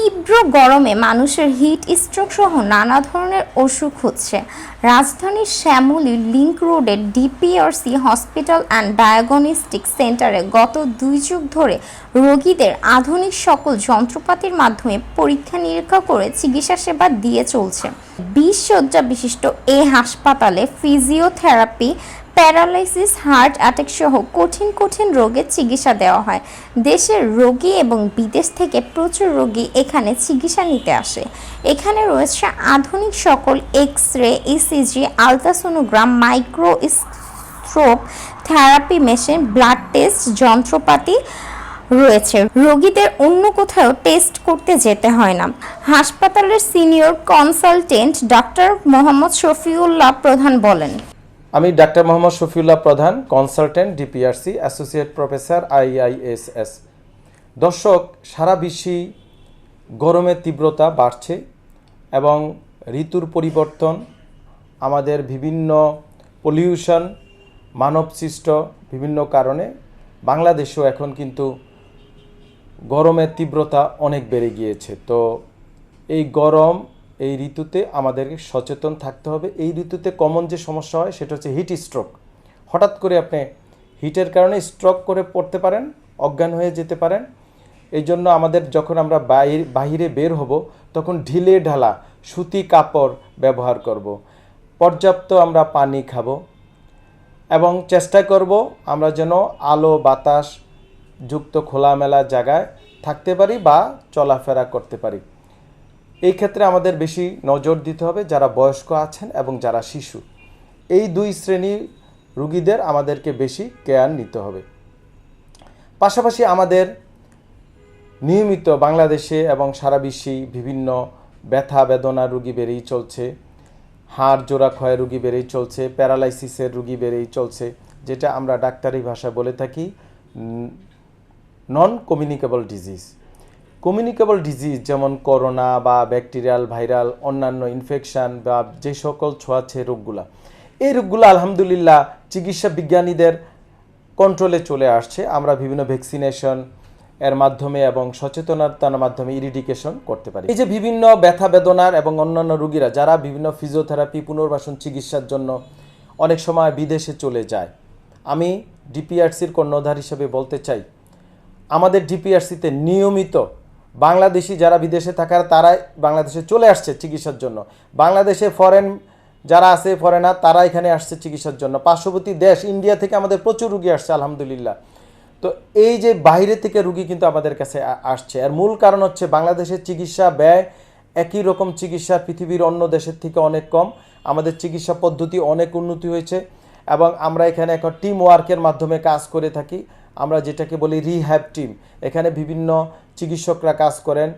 তীব্র গরমে মানুষের হিট স্ট্রোক সহ নানা ধরনের অসুখ হচ্ছে। রাজধানীর শ্যামলীর লিংক রোডের ডিপিআরসি হসপিটাল অ্যান্ড ডায়াগনস্টিক সেন্টারে গত দুই যুগ ধরে রোগীদের আধুনিক সকল যন্ত্রপাতির মাধ্যমে পরীক্ষা নিরীক্ষা করে চিকিৎসা সেবা দিয়ে চলছে। বিশ শয্যা বিশিষ্ট এ হাসপাতালে ফিজিওথেরাপি প্যারালাইসিস, হার্ট অ্যাটাক সহ কঠিন কঠিন রোগের চিকিৎসা দেওয়া হয়। দেশের রোগী এবং বিদেশ থেকে প্রচুর রোগী এখানে চিকিৎসা নিতে আসে। এখানে রয়েছে আধুনিক সকল X ray ECG, ultrasonogram micro স্ট্রোপ therapy machine, blood test যন্ত্রপাতি রয়েছে। রোগীদের অন্য কোথাও টেস্ট করতে যেতে হয় না। হাসপাতালের senior consultant doctor Mohammad Shafiullah Pradhan বলেন আমি doctor Mohammad Shafiullah Pradhan consultant DPRC associate professor IISS দর্শক, সারা বিশ্বেই গরমের তীব্রতা বাড়ছে এবং ঋতুর পরিবর্তন, আমাদের বিভিন্ন পলিউশন মানবসৃষ্ট বিভিন্ন কারণে বাংলাদেশেও এখন কিন্তু গরমের তীব্রতা অনেক বেড়ে গিয়েছে। তো এই গরম এই ঋতুতে আমাদেরকে সচেতন থাকতে হবে। এই ঋতুতে কমন যে সমস্যা হয়, সেটা হচ্ছে হিট স্ট্রোক হঠাৎ করে আপনি হিটের কারণে স্ট্রোক করে পড়তে পারেন, অজ্ঞান হয়ে যেতে পারেন। এই জন্য আমাদের যখন আমরা বাইর, বাহিরে বের হব, তখন ঢিলে ঢালা সুতি কাপড় ব্যবহার করব। পর্যাপ্ত আমরা পানি খাব এবং চেষ্টা করব আমরা যেন আলো, বাতাস যুক্ত খোলামেলা জায়গায় থাকতে পারি বা চলাফেরা করতে পারি। এই ক্ষেত্রে আমাদের বেশি নজর দিতে হবে যারা বয়স্ক আছেন এবং যারা শিশু। এই দুই শ্রেণির রুগীদের আমাদেরকে বেশি কেয়ার নিতে হবে। পাশাপাশি আমাদের নিয়মিত বাংলাদেশে এবং সারা বিশ্বেই বিভিন্ন ব্যথা বেদনা রুগী বেড়েই চলছে, হাড় জোড়া ক্ষয় রুগী বেড়েই চলছে, প্যারালাইসিসের রুগী বেড়েই চলছে, যেটা আমরা ডাক্তারি ভাষায় বলে থাকি non communicable disease communicable disease যেমন করোনা বা ব্যাকটেরিয়াল ভাইরাল অন্যান্য ইনফেকশন বা যে সকল ছোঁয়াছে রোগগুলা। এই রোগগুলো আলহামদুলিল্লাহ চিকিৎসা বিজ্ঞানীদের কন্ট্রোলে চলে আসছে। আমরা বিভিন্ন ভ্যাকসিনেশন এর মাধ্যমে এবং সচেতনতার মাধ্যমে ইরিডিকেশন করতে পারি। এই যে বিভিন্ন ব্যথা বেদনার এবং অন্যান্য রুগীরা, যারা বিভিন্ন ফিজিওথেরাপি পুনর্বাসন চিকিৎসার জন্য অনেক সময় বিদেশে চলে যায়। আমি ডিপিআরসির কর্ণধার হিসেবে বলতে চাই, আমাদের ডিপিআরসিতে নিয়মিত বাংলাদেশি যারা বিদেশে থাকার, তারাই বাংলাদেশে চলে আসছে চিকিৎসার জন্য। বাংলাদেশে ফরেন যারা আছে ফরেনার তারা এখানে আসছে চিকিৎসার জন্য। পার্শ্ববর্তী দেশ ইন্ডিয়া থেকে আমাদের প্রচুর রুগী আসছে, আলহামদুলিল্লাহ। তো এই যে বাইরে থেকে রুগী কিন্তু আমাদের কাছে আসছে। আর মূল কারণ হচ্ছে বাংলাদেশের চিকিৎসা ব্যয় একই রকম চিকিৎসা পৃথিবীর অন্য দেশের থেকে অনেক কম। আমাদের চিকিৎসা পদ্ধতি অনেক উন্নতি হয়েছে এবং আমরা এখানে এখন টিম ওয়ার্কের মাধ্যমে কাজ করে থাকি। আমরা যেটাকে বলি রিহ্যাব টিম এখানে বিভিন্ন চিকিৎসকরা কাজ করেন।